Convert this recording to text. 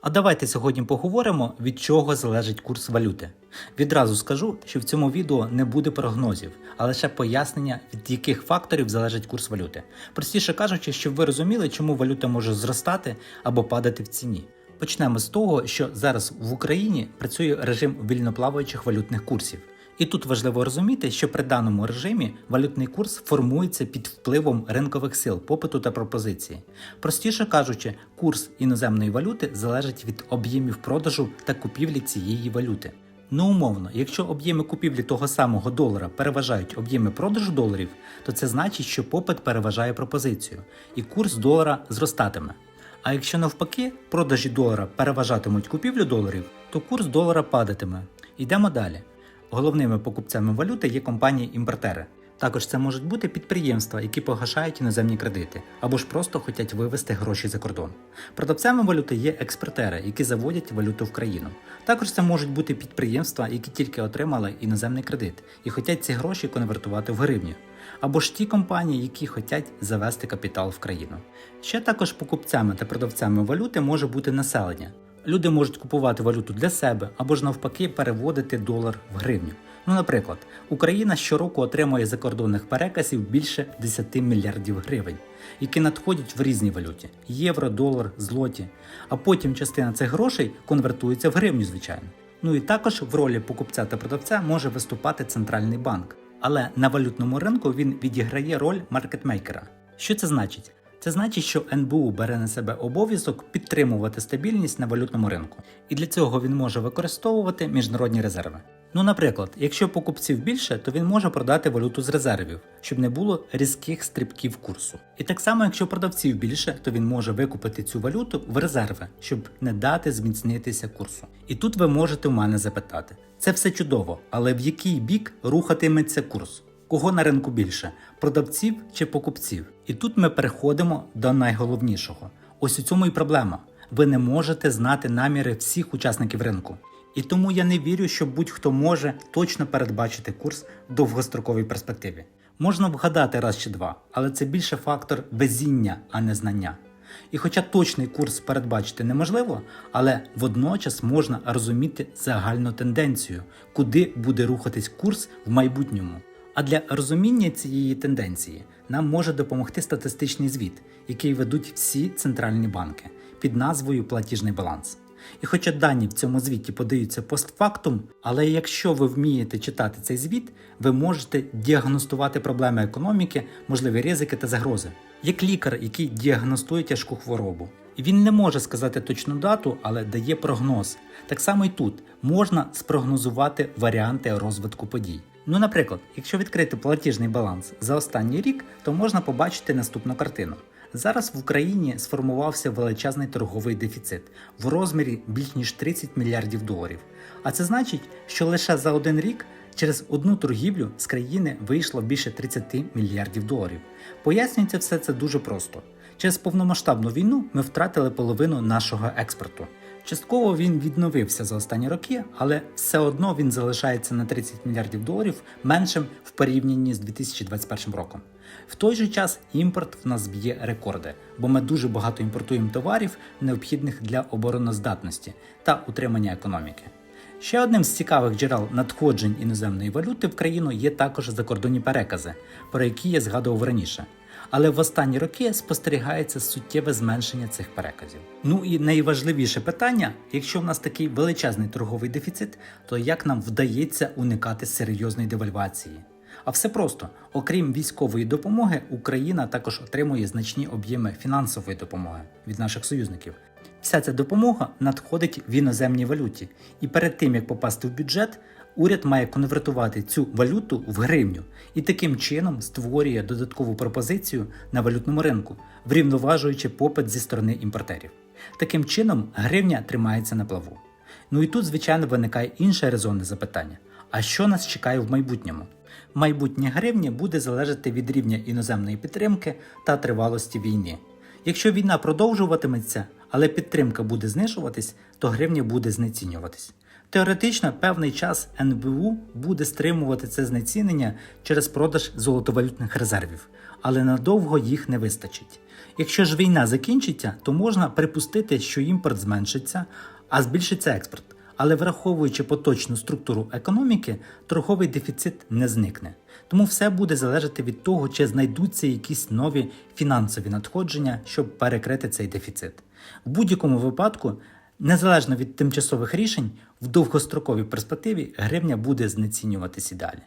А давайте сьогодні поговоримо, від чого залежить курс валюти. Відразу скажу, що в цьому відео не буде прогнозів, а лише пояснення, від яких факторів залежить курс валюти. Простіше кажучи, щоб ви розуміли, чому валюта може зростати або падати в ціні. Почнемо з того, що зараз в Україні працює режим вільноплаваючих валютних курсів. І тут важливо розуміти, що при даному режимі валютний курс формується під впливом ринкових сил, попиту та пропозиції. Простіше кажучи, курс іноземної валюти залежить від об'ємів продажу та купівлі цієї валюти. Ну, умовно, якщо об'єми купівлі того самого долара переважають об'єми продажу доларів, то це значить, що попит переважає пропозицію, і курс долара зростатиме. А якщо навпаки продажі долара переважатимуть купівлю доларів, то курс долара падатиме. Йдемо далі. Головними покупцями валюти є компанії-імпортери. Також це можуть бути підприємства, які погашають іноземні кредити, або ж просто хочуть вивести гроші за кордон. Продавцями валюти є експортери, які заводять валюту в країну. Також це можуть бути підприємства, які тільки отримали іноземний кредит і хочуть ці гроші конвертувати в гривню. Або ж ті компанії, які хочуть завести капітал в країну. Ще також покупцями та продавцями валюти може бути населення. Люди можуть купувати валюту для себе або ж навпаки переводити долар в гривню. Ну, наприклад, Україна щороку отримує закордонних переказів більше 10 мільярдів гривень, які надходять в різні валюті євро, долар, злоті. А потім частина цих грошей конвертується в гривню, звичайно. Ну і також в ролі покупця та продавця може виступати центральний банк. Але на валютному ринку він відіграє роль маркетмейкера. Що це значить? Це значить, що НБУ бере на себе обов'язок підтримувати стабільність на валютному ринку, і для цього він може використовувати міжнародні резерви. Ну, наприклад, якщо покупців більше, то він може продати валюту з резервів, щоб не було різких стрибків курсу. І так само, якщо продавців більше, то він може викупити цю валюту в резерви, щоб не дати зміцнитися курсу. І тут ви можете у мене запитати: це все чудово, але в який бік рухатиметься курс? Кого на ринку більше продавців чи покупців? І тут ми переходимо до найголовнішого. Ось у цьому і проблема. Ви не можете знати наміри всіх учасників ринку. І тому я не вірю, що будь-хто може точно передбачити курс в довгостроковій перспективі. Можна вгадати раз чи два, але це більше фактор везіння, а не знання. І хоча точний курс передбачити неможливо, але водночас можна розуміти загальну тенденцію, куди буде рухатись курс в майбутньому. А для розуміння цієї тенденції нам може допомогти статистичний звіт, який ведуть всі центральні банки під назвою Платіжний баланс. І хоча дані в цьому звіті подаються постфактум, але якщо ви вмієте читати цей звіт, ви можете діагностувати проблеми економіки, можливі ризики та загрози. Як лікар, який діагностує тяжку хворобу. І він не може сказати точну дату, але дає прогноз. Так само і тут можна спрогнозувати варіанти розвитку подій. Ну, наприклад, якщо відкрити платіжний баланс за останній рік, то можна побачити наступну картину. Зараз в Україні сформувався величезний торговий дефіцит в розмірі більш ніж 30 мільярдів доларів. А це значить, що лише за один рік через одну торгівлю з країни вийшло більше 30 мільярдів доларів. Пояснюється все це дуже просто. Через повномасштабну війну ми втратили половину нашого експорту. Частково він відновився за останні роки, але все одно він залишається на 30 мільярдів доларів меншим в порівнянні з 2021 роком. В той же час імпорт в нас б'є рекорди, бо ми дуже багато імпортуємо товарів, необхідних для обороноздатності та утримання економіки. Ще одним з цікавих джерел надходжень іноземної валюти в країну є також закордонні перекази, про які я згадував раніше. Але в останні роки спостерігається суттєве зменшення цих переказів. Ну і найважливіше питання: якщо в нас такий величезний торговий дефіцит, то як нам вдається уникати серйозної девальвації? А все просто, окрім військової допомоги, Україна також отримує значні об'єми фінансової допомоги від наших союзників. Вся ця допомога надходить в іноземній валюті, і перед тим як попасти в бюджет, уряд має конвертувати цю валюту в гривню і таким чином створює додаткову пропозицію на валютному ринку, врівноважуючи попит зі сторони імпортерів. Таким чином, гривня тримається на плаву. Ну і тут, звичайно, виникає інше резонне запитання: а що нас чекає в майбутньому? Майбутнє гривні буде залежати від рівня іноземної підтримки та тривалості війни. Якщо війна продовжуватиметься, але підтримка буде знижуватись, то гривня буде знецінюватись. Теоретично певний час НБУ буде стримувати це знецінення через продаж золотовалютних резервів, але надовго їх не вистачить. Якщо ж війна закінчиться, то можна припустити, що імпорт зменшиться, а збільшиться експорт. Але враховуючи поточну структуру економіки, торговий дефіцит не зникне. Тому все буде залежати від того, чи знайдуться якісь нові фінансові надходження, щоб перекрити цей дефіцит. В будь-якому випадку, незалежно від тимчасових рішень, в довгостроковій перспективі гривня буде знецінюватись і далі.